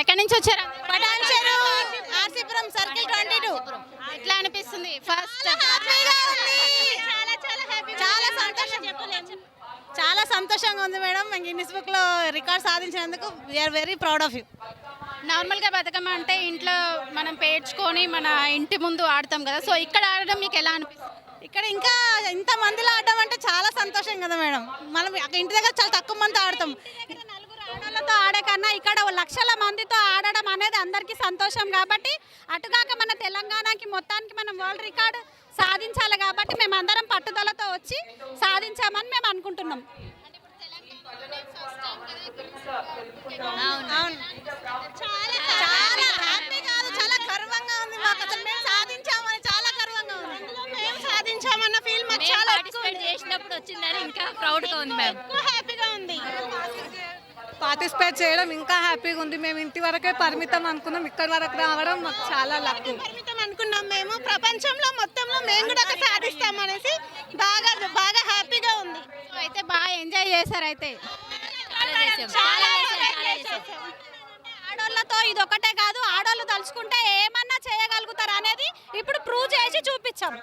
ఎక్కడి నుంచి వచ్చారు? పటాన్ చెరువు ఆర్సీపురం సర్కిల్ ట్వంటీ టూ. ఎట్లా అనిపిస్తుంది? ఫస్ట్ చాలా చాలా హ్యాపీ చాలా సంతోషం. చాలా సంతోషంగా ఉంది మేడం. గిన్నిస్ బుక్లో record సాధించినందుకు we're very proud of you నార్మల్గా బతుకమ్మ అంటే ఇంట్లో మనం పేర్చుకొని మన ఇంటి ముందు ఆడతాం కదా. సో ఇక్కడ ఆడడం మీకు ఎలా అనిపిస్తుంది? ఇక్కడ ఇంకా ఇంత మందిలో ఆడడం అంటే చాలా సంతోషం కదా మేడం. మనం ఇంటి దగ్గర చాలా తక్కువ మంది ఆడతాం. కన్నా ఇక్కడ లక్షల మందితో ఆడడం అనేది అందరికీ సంతోషం కాబట్టి అటుగాక మన తెలంగాణకి మొత్తానికి మనం వరల్డ్ రికార్డ్ సాధించాలి కాబట్టి మేము అందరం పట్టుదలతో వచ్చి సాధించామని మేము అనుకుంటున్నాం. చాలా చాలా హ్యాపీ కాదు చాలా గర్వంగా ఉంది మాకు. అసలు మేము సాధించామని చాలా గర్వంగా ఉంది. అందులో మేము సాధించామన్న ఫీల్ మాకు చాలా చేసినప్పుడు వచ్చిందని ఇంకా ప్రౌడ్గా ఉంది మ్యామ్ ఎక్కువ హ్యాపీగా ఉంది. పార్టిసిపేట్ చేయడం ఇంకా హ్యాపీగా ఉంది. మేము ఇంటి వరకే పరిమితం అనుకున్నాం. ఇక్కడి వరకు రావడం మాకు చాలా లక్. పరిమితం అనుకున్నాం మేము. ప్రపంచంలో మొత్తంలో మేము కూడా ఒక సాధిస్తామనేసి బాగా బాగా హ్యాపీగా ఉంది. సో అయితే బాగా ఎంజాయ్ చేశారు అయితే. ఆడోళ్ళతో ఇది ఒకటే కాదు ఆడోళ్ళు తలుచుకుంటే ఏమన్నా చేయగలుగుతారు అనేది ఇప్పుడు ప్రూవ్ చేసి చూపించాం.